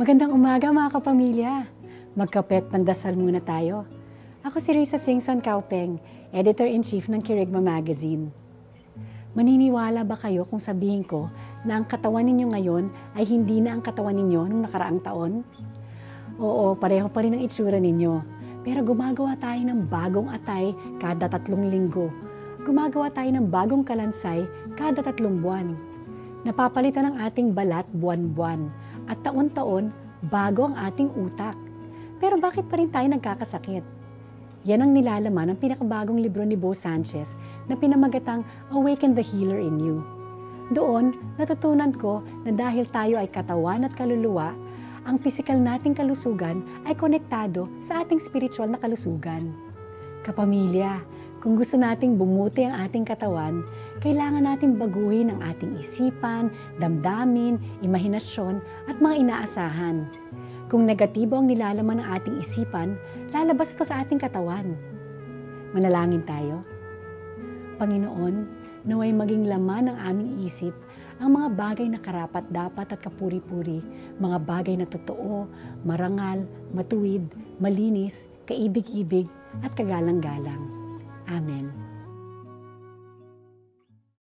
Magandang umaga mga kapamilya. Magkape at pandasal muna tayo. Ako si Risa Singson Kaupeng, Editor-in-Chief ng Kirigma Magazine. Maniniwala ba kayo kung sabihin ko na ang katawan ninyo ngayon ay hindi na ang katawan ninyo nung nakaraang taon? Oo, pareho pa rin ang itsura ninyo. Pero gumagawa tayo ng bagong atay kada tatlong linggo. Gumagawa tayo ng bagong kalansay kada tatlong buwan. Napapalitan ang ating balat buwan-buwan at taon-taon bago ang ating utak. Pero bakit pa rin tayo nagkakasakit? Yan ang nilalaman ng pinakabagong libro ni Bo Sanchez na pinamagatang Awaken the Healer in You. Doon, natutunan ko na dahil tayo ay katawan at kaluluwa, ang pisikal nating kalusugan ay konektado sa ating spiritual na kalusugan. Kapamilya, kung gusto nating bumuti ang ating katawan, kailangan nating baguhin ang ating isipan, damdamin, imahinasyon at mga inaasahan. Kung negatibo ang nilalaman ng ating isipan, lalabas ito sa ating katawan. Manalangin tayo. Panginoon, naway maging laman ng aming isip ang mga bagay na karapat dapat at kapuri-puri, mga bagay na totoo, marangal, matuwid, malinis, kaibig-ibig at kagalang-galang. Amen.